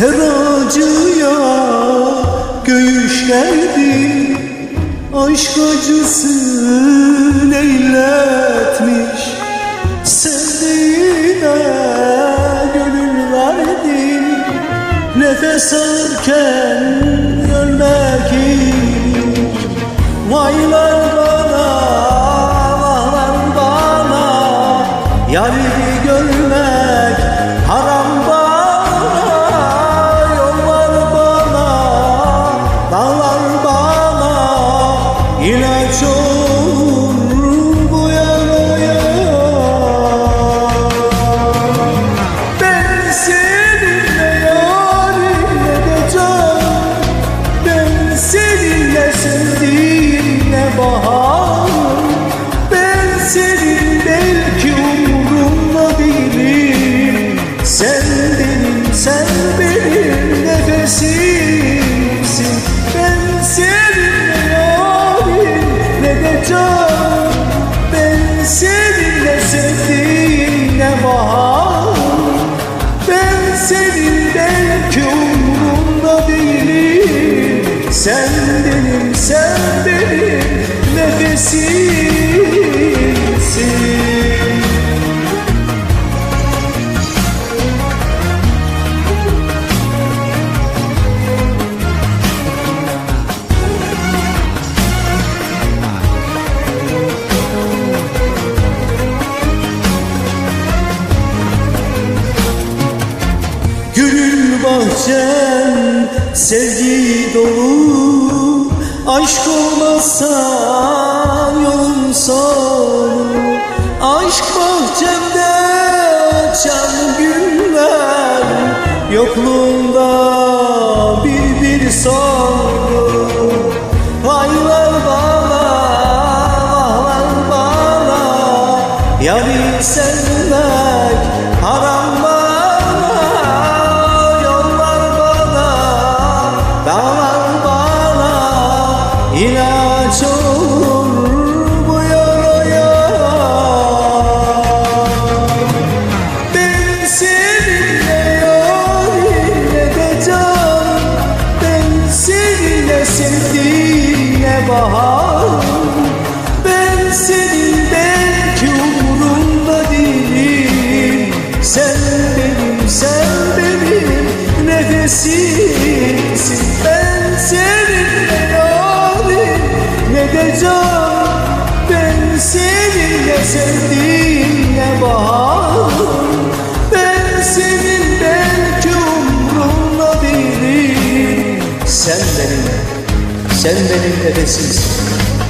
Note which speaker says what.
Speaker 1: Her acıya göğüş geldi Aşk acısı leyletmiş. Sevdiğine gönül verdin Nefes alırken ölmek imiş Vaylar bana, vahlar bana Yarı bahar. Ben senin belki umurumda değilim. Sen benim, sen benim nefesimsin. Ben seninle yarimle de can Ben seninle sevdiğimle bahar. Ben senin belki umurumda değilim. Sen benim, sen nefesimsin Gönül sevgi dolu Aşk olmazsa yolun sonu Aşk bahçemde açan güller Yokluğunda bir bir sonu. Vaylar bana, vahlar bana Yarı sevmek haram ilaç olur seninle sevdiğimle bahar. Ben senin belki umurumda değilim. Sen benim, sen benim nefesimsin. Ben seninle yarim ne de can. Ben seninle sevdiğimle bahar. Ben senin belki umurumda değilim. Sen benim, sen benim nefesimsin